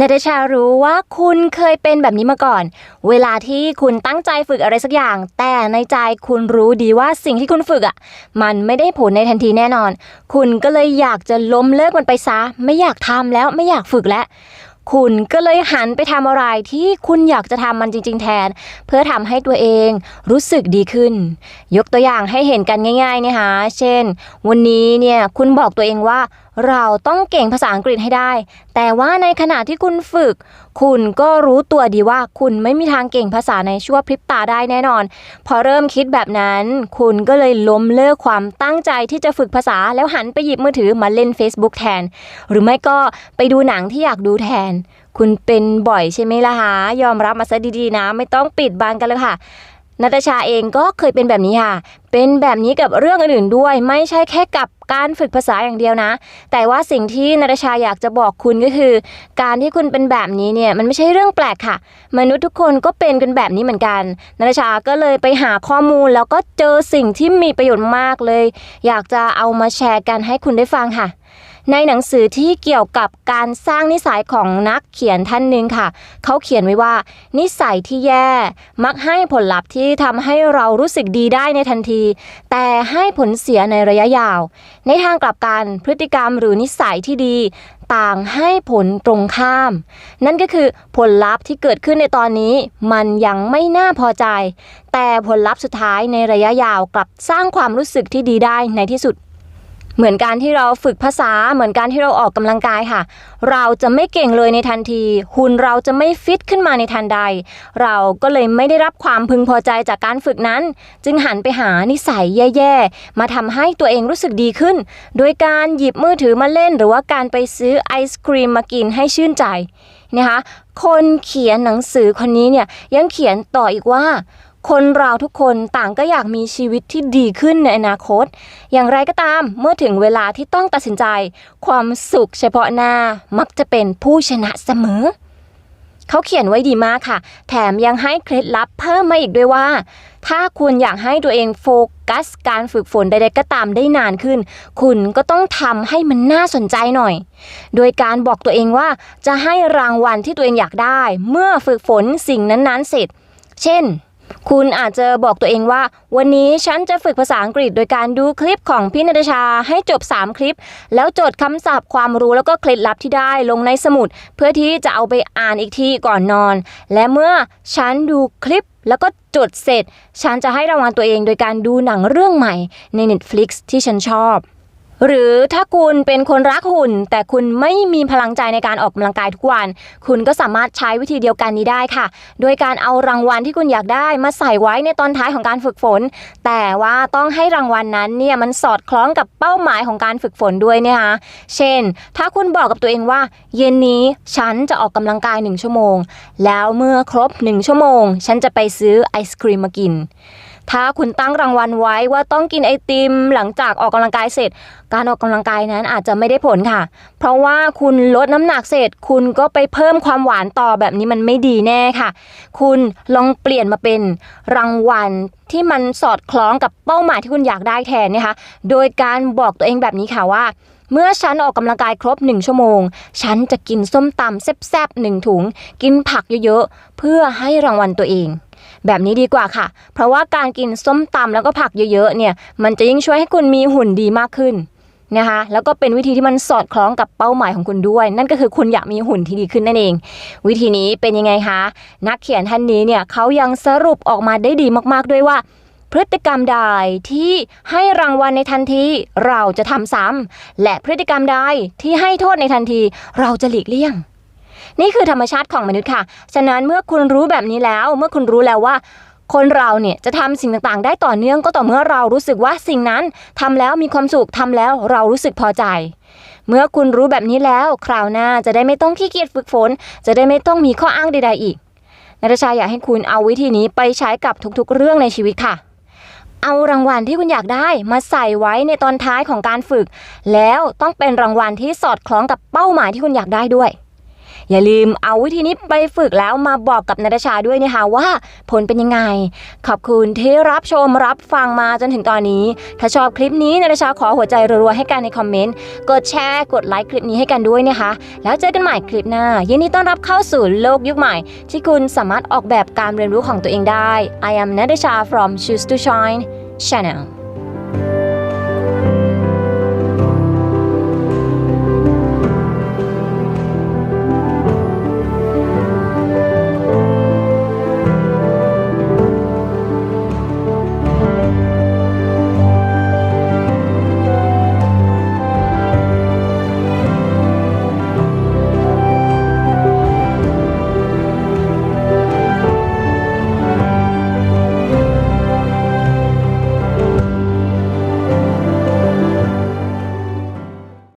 นาตาชารู้ว่าคุณเคยเป็นแบบนี้มาก่อน เวลาที่คุณตั้งใจฝึกอะไรสักอย่าง แต่ในใจคุณรู้ดีว่าสิ่งที่คุณฝึกอะ มันไม่ได้ผลในทันทีแน่นอน คุณก็เลยอยากจะล้มเลิกมันไปซะ ไม่อยากทำแล้วไม่อยากฝึกแล้วคุณก็เลยหันไปทำอะไรที่คุณอยากจะทำมันจริง ๆ แทน เพื่อทำให้ตัวเองรู้สึกดีขึ้น ยกตัวอย่างให้เห็นกันง่ายๆนะคะเช่น วันนี้เนี่ยคุณบอกตัวเองว่า เราต้องเก่งภาษาอังกฤษให้ได้ แต่ว่าในขณะที่คุณฝึก คุณก็รู้ตัวดีว่าคุณไม่มีทางเก่งภาษาในชั่วพริบตาได้แน่นอน พอเริ่มคิดแบบนั้น คุณก็เลยล้มเลิกความตั้งใจที่จะฝึกภาษาแล้วหันไปหยิบมือถือมาเล่น Facebook แทน หรือไม่ก็ไปดูหนังที่อยากดูแทน คุณเป็นบ่อยใช่ไหมล่ะฮะยอมรับมาซะดีๆนะ ไม่ต้องปิดบังกันเลยค่ะ นาตาชาเองก็เคยเป็นแบบนี้ค่ะ เป็นแบบนี้กับเรื่องอื่นๆด้วย ไม่ใช่แค่กับการฝึกภาษาอย่างเดียวนะ แต่ว่าสิ่งที่นาตาชาอยากจะบอกคุณก็คือ การที่คุณเป็นแบบนี้เนี่ยมันไม่ใช่เรื่องแปลกค่ะ มนุษย์ทุกคนก็เป็นกันแบบนี้เหมือนกันนาตาชาก็เลยไปหาข้อมูลแล้วก็เจอสิ่งที่มีประโยชน์มากเลย อยากจะเอามาแชร์กันให้คุณได้ฟังค่ะ ในหนังสือที่เกี่ยวกับการสร้างนิสัยของนักเขียนท่านหนึ่งค่ะ เขาเขียนไว้ว่า นิสัยที่แย่ มักให้ผลลัพธ์ที่ทำให้เรารู้สึกดีได้ในทันที แต่ให้ผลเสียในระยะยาว ในทางกลับกันพฤติกรรมหรือนิสัยที่ดีต่างให้ผลตรงข้าม นั่นก็คือผลลัพธ์ที่เกิดขึ้นในตอนนี้ มันยังไม่น่าพอใจ แต่ผลลัพธ์สุดท้ายในระยะยาวกลับสร้างความรู้สึกที่ดีได้ในที่สุด เหมือนการที่เราฝึกภาษาเหมือนการที่เราออกกำลังกายค่ะ เราจะไม่เก่งเลยในทันที หุ่นเราจะไม่ฟิตขึ้นมาในทันใด เราก็เลยไม่ได้รับความพึงพอใจจากการฝึกนั้น จึงหันไปหานิสัยแย่ๆ มาทำให้ตัวเองรู้สึกดีขึ้น โดยการหยิบมือถือมาเล่น หรือว่าการไปซื้อไอศครีมมากินให้ชื่นใจนะคะคนเขียนหนังสือคนนี้เนี่ยยังเขียนต่ออีกว่า คนเราทุกคนต่างก็อยากมีชีวิตที่ดีขึ้นในอนาคต อย่างไรก็ตามเมื่อถึงเวลาที่ต้องตัดสินใจ ความสุขเฉพาะหน้ามักจะเป็นผู้ชนะเสมอ เขาเขียนไว้ดีมากค่ะ แถมยังให้เคล็ดลับเพิ่มมาอีกด้วยว่า ถ้าคุณอยากให้ตัวเองโฟกัสการฝึกฝนใดๆก็ตามได้นานขึ้น คุณก็ต้องทำให้มันน่าสนใจหน่อย โดยการบอกตัวเองว่าจะให้รางวัลที่ตัวเองอยากได้ เมื่อฝึกฝนสิ่งนั้นๆเสร็จ เช่น คุณอาจจะบอกตัวเองว่า วันนี้ฉันจะฝึกภาษาอังกฤษโดยการดูคลิปของพี่นตชาให้จบ 3 คลิป แล้วจดคำศัพท์ความรู้แล้วก็เคล็ดลับที่ได้ลงในสมุด เพื่อที่จะเอาไปอ่านอีกทีก่อนนอน และเมื่อฉันดูคลิปแล้วก็จดเสร็จ ฉันจะให้รางวัลตัวเองโดยการดูหนังเรื่องใหม่ใน Netflix ที่ฉันชอบ หรือถ้าคุณเป็นคนรักหุ่น แต่คุณไม่มีพลังใจในการออกกำลังกายทุกวัน คุณก็สามารถใช้วิธีเดียวกันนี้ได้ค่ะ โดยการเอารางวัลที่คุณอยากได้มาใส่ไว้ในตอนท้ายของการฝึกฝน แต่ว่าต้องให้รางวัลนั้นเนี่ยมันสอดคล้องกับเป้าหมายของการฝึกฝนด้วยนะคะเช่น ถ้าคุณบอกกับตัวเองว่า เย็นนี้ฉันจะออกกำลังกาย 1 ชั่วโมง แล้วเมื่อครบ 1 ชั่วโมง ฉันจะไปซื้อไอศครีมมากิน ถ้าคุณตั้งรางวัลไว้ว่าต้องกินไอติมหลังจากออกกำลังกายเสร็จ การออกกำลังกายนั้นอาจจะไม่ได้ผลค่ะ เพราะว่าคุณลดน้ำหนักเสร็จ คุณก็ไปเพิ่มความหวานต่อแบบนี้มันไม่ดีแน่ค่ะ คุณลองเปลี่ยนมาเป็นรางวัลที่มันสอดคล้องกับเป้าหมายที่คุณอยากได้แทนนะคะ โดยการบอกตัวเองแบบนี้ค่ะว่าเมื่อฉันออกกำลังกายครบ 1 ชั่วโมง ฉันจะกินส้มตำแซ่บๆหนึ่งถุง กินผักเยอะๆ เพื่อให้รางวัลตัวเอง แบบนี้ดีกว่าค่ะ เพราะว่าการกินส้มตำแล้วก็ผักเยอะๆเนี่ยมันจะยิ่งช่วยให้คุณมีหุ่นดีมากขึ้นนะคะแล้วก็เป็นวิธีที่มันสอดคล้องกับเป้าหมายของคุณด้วย นั่นก็คือคุณอยากมีหุ่นที่ดีขึ้นนั่นเอง วิธีนี้เป็นยังไงคะ นักเขียนท่านนี้เนี่ยเขายังสรุปออกมาได้ดีมากๆด้วยว่า พฤติกรรมใดที่ให้รางวัลในทันทีเราจะทำซ้ำและพฤติกรรมใดที่ให้โทษในทันทีเราจะหลีกเลี่ยง นี่คือธรรมชาติของมนุษย์ค่ะ ฉะนั้นเมื่อคุณรู้แบบนี้แล้ว เมื่อคุณรู้แล้วว่าคนเราเนี่ยจะทำสิ่งต่างๆ ได้ต่อเนื่องก็ต่อเมื่อเรารู้สึกว่าสิ่งนั้นทำแล้วมีความสุขทำแล้วเรารู้สึกพอใจ เมื่อคุณรู้แบบนี้แล้ว คราวหน้าจะได้ไม่ต้องขี้เกียจฝึกฝน จะได้ไม่ต้องมีข้ออ้างใดๆอีกนาตาชาอยากให้คุณเอาวิธีนี้ไปใช้กับทุกๆ เรื่องในชีวิตค่ะ เอารางวัลที่คุณอยากได้มาใส่ไว้ในตอนท้ายของการฝึก แล้วต้องเป็นรางวัลที่สอดคล้องกับเป้าหมายที่คุณอยากได้ด้วย อย่าลืมเอาวิธีนี้ไปฝึกแล้วมาบอกกับนาตาชาด้วยนะคะว่าผลเป็นยังไง ขอบคุณที่รับชมรับฟังมาจนถึงตอนนี้ ถ้าชอบคลิปนี้นาตาชาขอหัวใจรัวๆให้กันในคอมเมนต์ กดแชร์ กดไลค์คลิปนี้ให้กันด้วยนะคะ แล้วเจอกันใหม่คลิปหน้า ยินดีต้อนรับเข้าสู่โลกยุคใหม่ ที่คุณสามารถออกแบบการเรียนรู้ของตัวเองได้ I am Natasha from Choose to Shine Channel